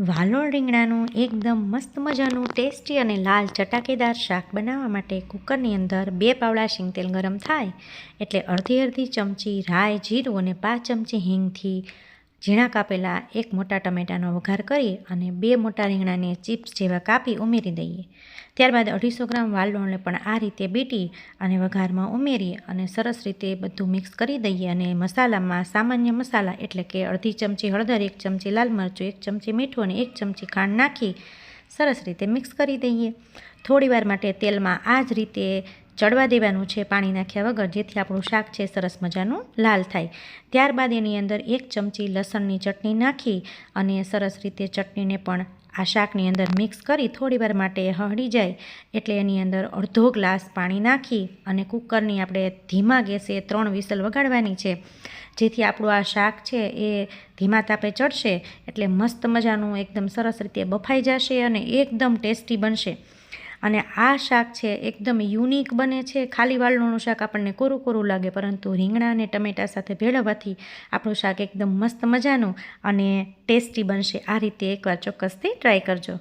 વાલોળ રીંગણાનું એકદમ મસ્ત મજાનું ટેસ્ટી અને લાલ ચટાકેદાર શાક બનાવવા માટે કુકરની અંદર બે પાવડા શીંગ તેલ ગરમ થાય એટલે અડધી અડધી ચમચી રાઈ જીરું અને પાંચ ચમચી હિંગથી ઝીણા કાપેલા એક મોટા ટમેટાનો વઘાર કરી અને બે મોટા રીંગણાને ચિપ્સ જેવા કાપી ઉમેરી દઈએ. ત્યારબાદ અઢીસો ગ્રામ વાલોળને પણ આ રીતે બીટી અને વઘારમાં ઉમેરી અને સરસ રીતે બધું મિક્સ કરી દઈએ અને મસાલામાં સામાન્ય મસાલા એટલે કે અડધી ચમચી હળદર, એક ચમચી લાલ મરચું, એક ચમચી મીઠું અને એક ચમચી ખાંડ નાખી સરસ રીતે મિક્સ કરી દઈએ. થોડીવાર માટે તેલમાં આ જ રીતે ચડવા દેવાનું છે, પાણી નાખ્યા વગર, જેથી આપણું શાક છે, સરસ મજાનું લાલ થાય. ત્યારબાદ એની અંદર એક ચમચી લસણની ચટણી નાખી અને સરસ રીતે ચટણીને પણ આ શાકની અંદર મિક્સ કરી થોડીવાર માટે હળી જાય. એટલે એની અંદર અડધો ગ્લાસ પાણી નાખી અને કુકરની આપણે ધીમા ગેસે ત્રણ વિસલ વગાડવાની છે. જેથી આપણું આ શાક છે એ ધીમા તાપે ચડશે, એટલે મસ્ત મજાનું એકદમ સરસ રીતે બફાઈ જશે અને એકદમ ટેસ્ટી બનશે. અને આ શાક છે, એકદમ યુનિક બને છે. ખાલી વાલોળનું શાક આપણને કોરું કોરું લાગે, પરંતુ રીંગણા અને ટમેટા સાથે ભેળવવાથી આપણું શાક એકદમ મસ્ત મજાનું અને ટેસ્ટી બનશે. આ રીતે એકવાર ચોક્કસથી ટ્રાય કરજો.